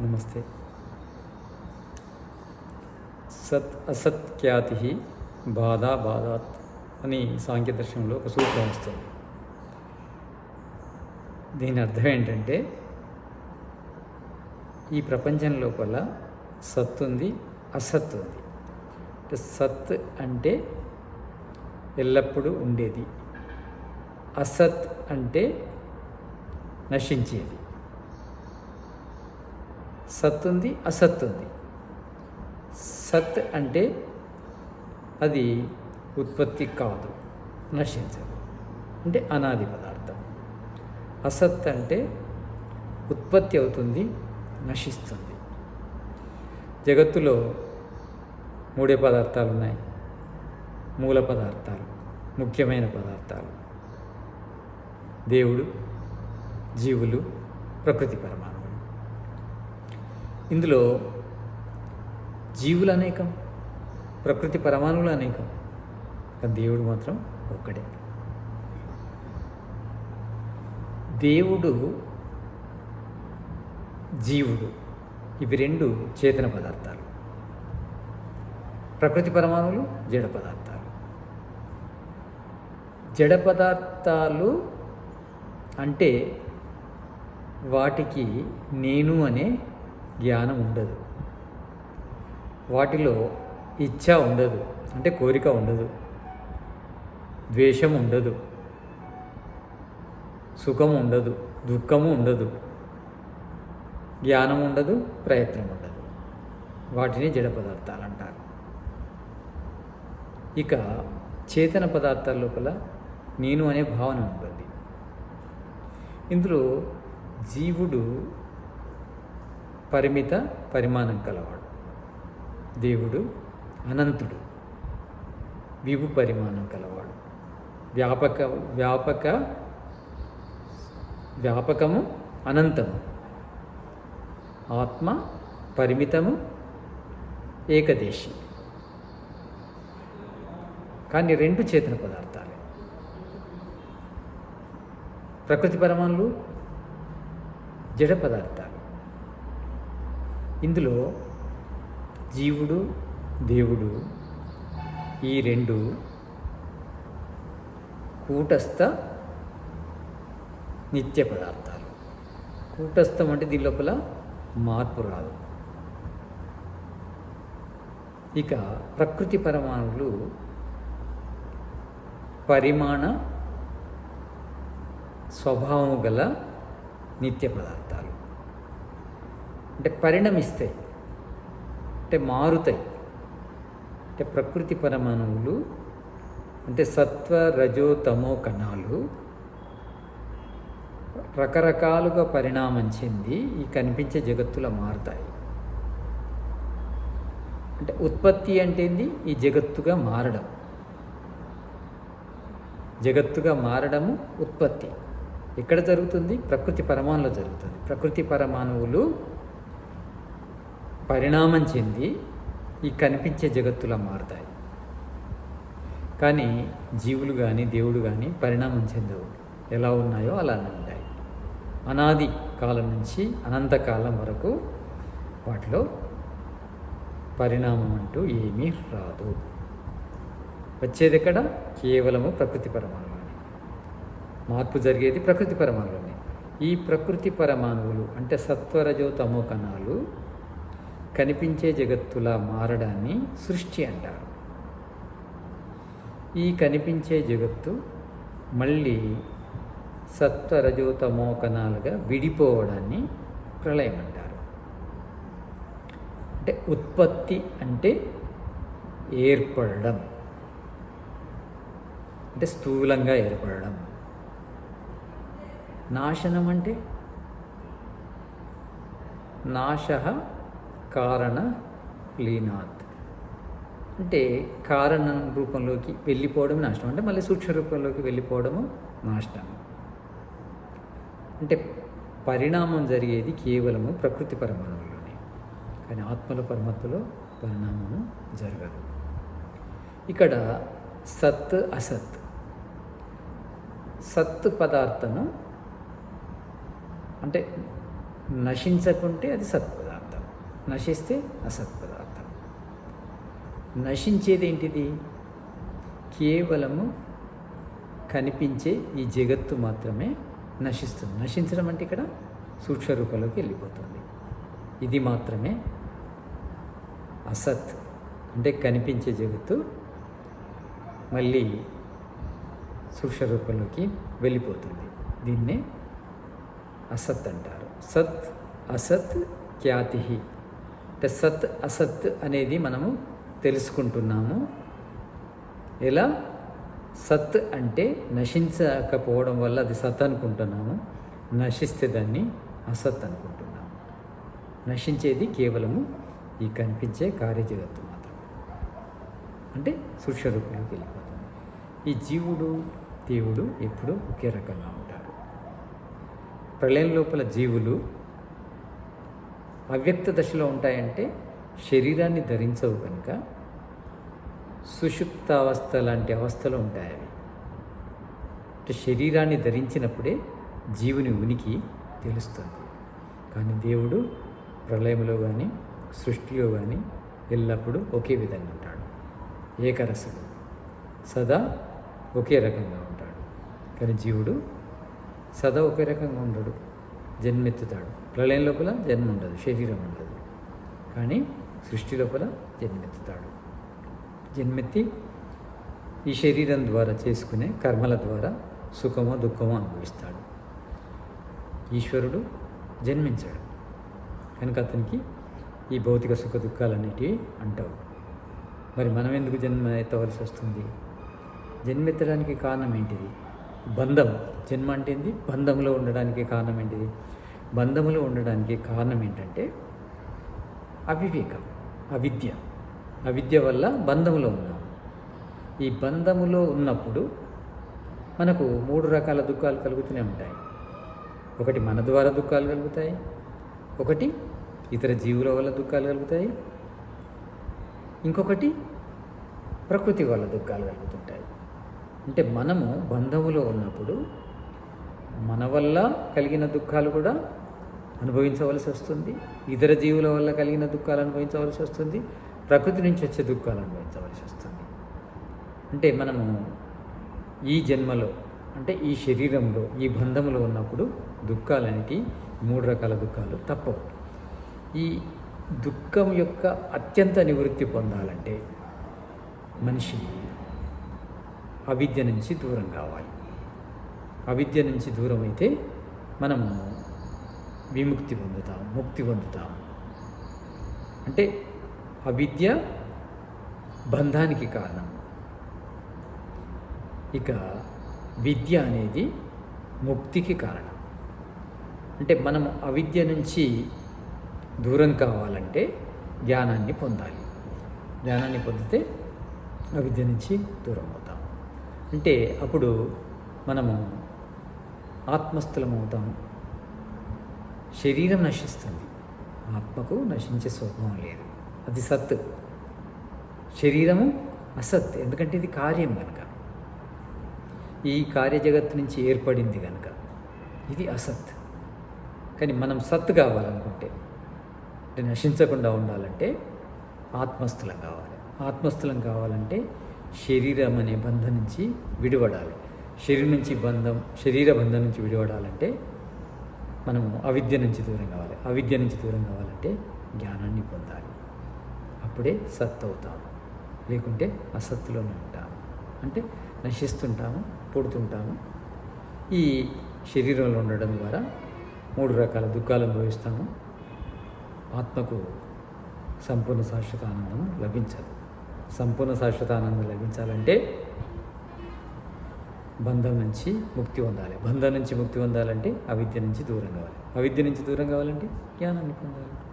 నమస్తే. సత్ అసత్ ఖ్యాతి బాధా బాధాత్ అని సాంఖ్య దర్శనంలో ఒక సూత్రం వస్తుంది. దీని అర్థం ఏంటంటే ఈ ప్రపంచం లోపల సత్ ఉంది అసత్ ఉంది. అంటే సత్ అంటే ఎల్లప్పుడూ ఉండేది. అసత్ అంటే నశించేది. సత్ ఉంది అసత్ ఉంది సత్ అంటే అది ఉత్పత్తి కాదు నశించదు. అంటే అనాది పదార్థం. అసత్ అంటే ఉత్పత్తి అవుతుంది నశిస్తుంది. జగత్తులో మూడే పదార్థాలు ఉన్నాయి. మూల పదార్థాలు ముఖ్యమైన పదార్థాలు. దేవుడు జీవులు ప్రకృతి పరమాత్మ. ఇందులో జీవులు అనేకం ప్రకృతి పరమాణువులు అనేకం దేవుడు మాత్రం ఒక్కడే. దేవుడు జీవుడు ఇవి రెండు చేతన పదార్థాలు. ప్రకృతి పరమాణువులు జడ పదార్థాలు. జడ పదార్థాలు అంటే వాటికి నేను అనే జ్ఞానం ఉండదు. వాటిలో ఇచ్ఛ ఉండదు. అంటే కోరిక ఉండదు. ద్వేషం ఉండదు. సుఖం ఉండదు. దుఃఖము ఉండదు. జ్ఞానం ఉండదు ప్రయత్నం ఉండదు. వాటిని జడ పదార్థాలు అంటారు. ఇక చేతన పదార్థాల లోపల నేను అనే భావన ఉంటుంది. ఇందులో జీవుడు పరిమిత పరిమాణం కలవాడు. దేవుడు అనంతుడు. విభు పరిమాణం కలవాడు. వ్యాపక వ్యాపక వ్యాపకము అనంతము. ఆత్మ పరిమితము ఏకదేశి. కానీ రెండు చేతన పదార్థాలే. ప్రకృతి పరమాణులు జడ పదార్థాలు. ఇందులో జీవుడు దేవుడు ఈ రెండు కూటస్థ నిత్య పదార్థాలు. కూటస్థం అంటే దీని లోపల మార్పు రాదు. ఇక ప్రకృతి పరమాణువులు పరిమాణ స్వభావం గల నిత్య పదార్థాలు. అంటే పరిణమిస్తాయి. అంటే మారుతాయి. అంటే ప్రకృతి పరమాణువులు అంటే సత్వ రజో తమో కణాలు రకరకాలుగా పరిణామం చెంది ఈ కనిపించే జగత్తులో మారుతాయి. అంటే ఉత్పత్తి అంటే ఈ జగత్తుగా మారడం. జగత్తుగా మారడము ఉత్పత్తి. ఎక్కడ జరుగుతుంది? ప్రకృతి పరమాణులో జరుగుతుంది. ప్రకృతి పరమాణువులు పరిణామం చెంది ఈ కనిపించే జగత్తులా మారుతాయి. కానీ జీవులు కానీ దేవుడు కానీ పరిణామం చెందవు. ఎలా ఉన్నాయో అలానే ఉంటాయి అనాది కాలం నుంచి అనంతకాలం వరకు వాటిలో పరిణామం అంటూ ఏమీ రాదు. వచ్చేది ఎక్కడ? కేవలము ప్రకృతి పరమాణువుని మార్పు జరిగేది ప్రకృతి పరమాణువుని ఈ ప్రకృతి పరమాణువులు అంటే సత్వరజో తమో కణాలు కనిపించే జగత్తులా మారడాన్ని సృష్టి అంటారు. ఈ కనిపించే జగత్తు మళ్ళీ సత్వరజో కణాలుగా విడిపోవడాన్ని ప్రళయం అంటారు. అంటే ఉత్పత్తి అంటే ఏర్పడడం. అంటే స్థూలంగా ఏర్పడడం. నాశనం అంటే? నాశ కారణ లీనాత్. అంటే కారణం రూపంలోకి వెళ్ళిపోవడం నాశనం. అంటే మళ్ళీ సూక్ష్మ రూపంలోకి వెళ్ళిపోవడము నాశనం. అంటే పరిణామం జరిగేది కేవలము ప్రకృతి పరమాణువులోనే కానీ ఆత్మల పరమాత్మలో పరిణామము జరగదు. ఇక్కడ సత్ అసత్. సత్ పదార్థము అంటే నశించకుంటే అది సత్ పదార్థం. నశిస్తే అసత్ పదార్థం నశించేది ఏంటిది? కేవలము కనిపించే ఈ జగత్తు మాత్రమే నశిస్తుంది. నశించడం అంటే ఇక్కడ సూక్ష్మరూపంలోకి వెళ్ళిపోతుంది. ఇది మాత్రమే అసత్ అంటే కనిపించే జగత్తు మళ్ళీ సూక్ష్మరూపంలోకి వెళ్ళిపోతుంది. దీన్నే అసత్ అంటారు. సత్ అసత్ ఖ్యాతి అంటే సత్ అసత్ అనేది మనము తెలుసుకుంటున్నాము. ఎలా? సత్ అంటే నశించకపోవడం వల్ల అది సత్ అనుకుంటున్నాము. నశిస్తే దాన్ని అసత్ అనుకుంటున్నాము. నశించేది కేవలము ఈ కనిపించే కార్యజగత్తు మాత్రం అంటే సూక్ష్మ వెళ్ళిపోతుంది ఈ జీవుడు దేవుడు ఎప్పుడూ ఒకే రకంగా ఉంటారు. ప్రళయం లోపల జీవులు అవ్యక్త దశలో ఉంటాయంటే శరీరాన్ని ధరించవు కనుక సుషుప్త అవస్థ లాంటి అవస్థలు ఉంటాయి అవి. అంటే శరీరాన్ని ధరించినప్పుడే జీవుని ఉనికి తెలుస్తుంది. కానీ దేవుడు ప్రళయంలో కానీ సృష్టిలో కానీ ఎల్లప్పుడూ ఒకే విధంగా ఉంటాడు. ఏకరసుడు సదా ఒకే రకంగా ఉంటాడు. కానీ జీవుడు సదా ఒకే రకంగా ఉండడు. జన్మెత్తుతాడు. ప్రళయం లోపల జన్మ ఉండదు శరీరం ఉండదు. కానీ సృష్టి లోపల జన్మెత్తుతాడు. జన్మెత్తి ఈ శరీరం ద్వారా చేసుకునే కర్మల ద్వారా సుఖమో దుఃఖమో అనుభవిస్తాడు. ఈశ్వరుడు జన్మించాడు. కనుక అతనికి ఈ భౌతిక సుఖ దుఃఖాలన్నిటివి అంటావు. మరి మనం ఎందుకు జన్మ ఎత్తవలసి వస్తుంది? జన్మెత్తడానికి కారణం ఏంటిది? బంధం. జన్మ అంటే ఏంది? బంధంలో ఉండడానికి కారణం ఏంటిది? బంధములు ఉండడానికి కారణం ఏంటంటే అవివేకం అవిద్య. అవిద్య వల్ల బంధములో ఉన్నాం. ఈ బంధములో ఉన్నప్పుడు మనకు మూడు రకాల దుఃఖాలు కలుగుతూనే ఉంటాయి. ఒకటి మన ద్వారా దుఃఖాలు కలుగుతాయి. ఒకటి ఇతర జీవుల వల్ల దుఃఖాలు కలుగుతాయి. ఇంకొకటి ప్రకృతి వల్ల దుఃఖాలు కలుగుతుంటాయి. అంటే మనము బంధములో ఉన్నప్పుడు మన వల్ల కలిగిన దుఃఖాలు కూడా అనుభవించవలసి వస్తుంది. ఇతర జీవుల వల్ల కలిగిన దుఃఖాలు అనుభవించవలసి వస్తుంది. ప్రకృతి నుంచి వచ్చే దుఃఖాలు అనుభవించవలసి వస్తుంది. అంటే మనము ఈ జన్మలో అంటే ఈ శరీరంలో ఈ బంధంలో ఉన్నప్పుడు దుఃఖాలనేటి మూడు రకాల దుఃఖాలు తప్పవు. ఈ దుఃఖం యొక్క అత్యంత నివృత్తి పొందాలంటే మనిషి అవిద్య నుంచి దూరం కావాలి. అవిద్య నుంచి దూరం అయితే మనము విముక్తి పొందుతాం ముక్తి పొందుతాం. అంటే అవిద్య బంధానికి కారణం. ఇక విద్య అనేది ముక్తికి కారణం. అంటే మనం అవిద్య నుంచి దూరం కావాలంటే జ్ఞానాన్ని పొందాలి. జ్ఞానాన్ని పొందితే అవిద్య నుంచి దూరం అవుతాం. అంటే అప్పుడు మనము ఆత్మస్థులమవుతాము. శరీరం నశిస్తుంది. ఆత్మకు నశించే స్వభావం లేదు. అది సత్. శరీరము అసత్. ఎందుకంటే ఇది కార్యం కనుక ఈ కార్యజగత్తు నుంచి ఏర్పడింది కనుక ఇది అసత్. కానీ మనం సత్ కావాలనుకుంటే అంటే నశించకుండా ఉండాలంటే ఆత్మస్థలం కావాలి. ఆత్మస్థలం కావాలంటే శరీరం అనే బంధం నుంచి విడిపడాలి శరీరం నుంచి బంధం శరీర బంధం నుంచి విడిపడాలంటే మనము అవిద్య నుంచి దూరం కావాలి. అవిద్య నుంచి దూరం కావాలంటే జ్ఞానాన్ని పొందాలి. అప్పుడే సత్ అవుతాము లేకుంటే అసత్తులోనే ఉంటాము అంటే నశిస్తుంటాము పుడుతుంటాము. ఈ శరీరంలో ఉండడం ద్వారా మూడు రకాల దుఃఖాలు అనుభవిస్తాము. ఆత్మకు సంపూర్ణ శాశ్వత ఆనందం లభించదు. సంపూర్ణ శాశ్వత ఆనందం లభించాలంటే బంధం నుంచి ముక్తి పొందాలి. బంధం నుంచి ముక్తి పొందాలంటే అవిద్య నుంచి దూరం కావాలి. అవిద్య నుంచి దూరం కావాలంటే జ్ఞానాన్ని పొందాలి.